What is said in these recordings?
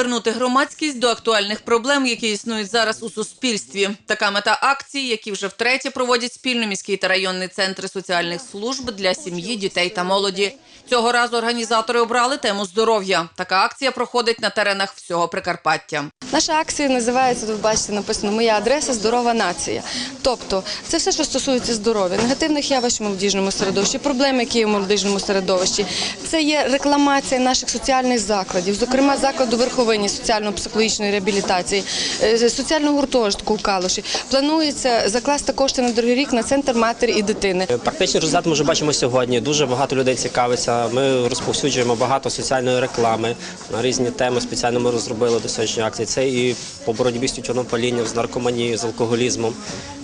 привернути громадськість до актуальних проблем, які існують зараз у суспільстві. Така мета акції, які вже втретє проводять спільно міський та районний центри соціальних служб для сім'ї, дітей та молоді. Цього разу організатори обрали тему здоров'я. Така акція проходить на теренах всього Прикарпаття. Наша акція називається, ви бачите, написано Моя адреса здорова нація. Тобто, це все, що стосується здоров'я, негативних явищ в молодіжному середовищі, проблем, які є в молодіжному середовищі. Це є рекламація наших соціальних закладів, зокрема закладу верховині соціально-психологічної реабілітації, е, соціального гуртожитку у Калуші. Планується закласти кошти на другий рік на центр матері і дитини. Практичний результат ми вже бачимо сьогодні. Дуже багато людей цікавиться. Ми розповсюджуємо багато соціальної реклами на різні теми. Спеціально ми розробили до сьогоднішньої акції. Це і по боротьбі з тютюнопалінням, з наркоманією, з алкоголізмом.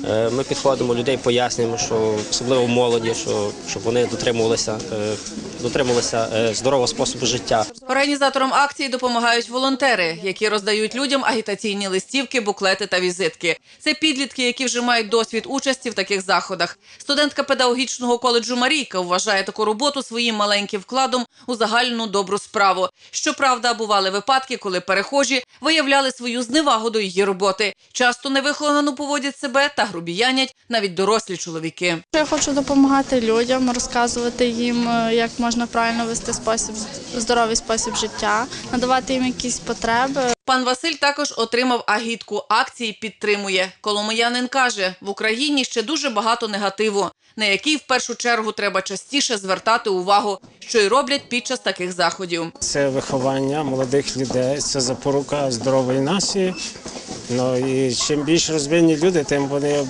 Е, Ми підходимо, людей пояснюємо, що особливо молоді, що щоб вони дотримувалися, е, дотримувалися е, здорового способу життя. Організаторам акції допомагають волонтери, які роздають людям агітаційні листівки, буклети та візитки. Це підлітки, які вже мають досвід участі в таких заходах. Студентка педагогічного коледжу Марійка вважає таку роботу своїм маленьким вкладом у загальну добру справу. Щоправда, бували випадки, коли перехожі виявляли свою зневагу до її роботи. Часто невиховано поводять себе та грубіянять навіть дорослі чоловіки. Я хочу допомагати людям, розказувати їм, е, як можна правильно вести спосіб здоровий спосіб життя, надавати їм якісь потреби. Пан Василь також отримав агітку акції. Підтримує. Коломиянин каже, в Україні ще дуже багато негативу, на який в першу чергу треба частіше звертати увагу, що й роблять під час таких заходів. Це виховання молодих людей, це запорука здорової нації. Ну і чим більш розвинені люди, тим вони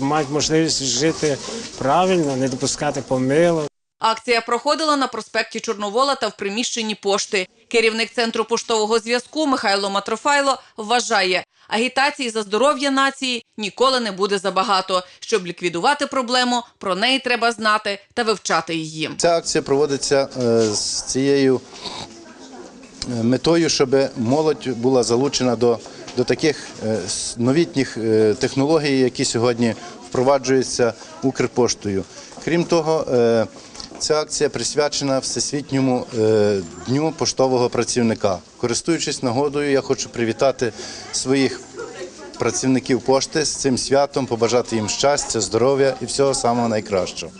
мають можливість жити правильно, не допускати помилок. Акція проходила на проспекті Чорновола та в приміщенні пошти. Керівник центру поштового зв'язку Михайло Матрофайло вважає, агітації за здоров'я нації ніколи не буде забагато. Щоб ліквідувати проблему, про неї треба знати та вивчати її. Ця акція проводиться е, з цією е, метою, щоб молодь була залучена до, до таких е, новітніх е, технологій, які сьогодні впроваджуються Укрпоштою. Крім того, е, ця акція присвячена Всесвітньому дню поштового працівника. Користуючись нагодою, я хочу привітати своїх працівників пошти з цим святом, побажати їм щастя, здоров'я і всього самого найкращого.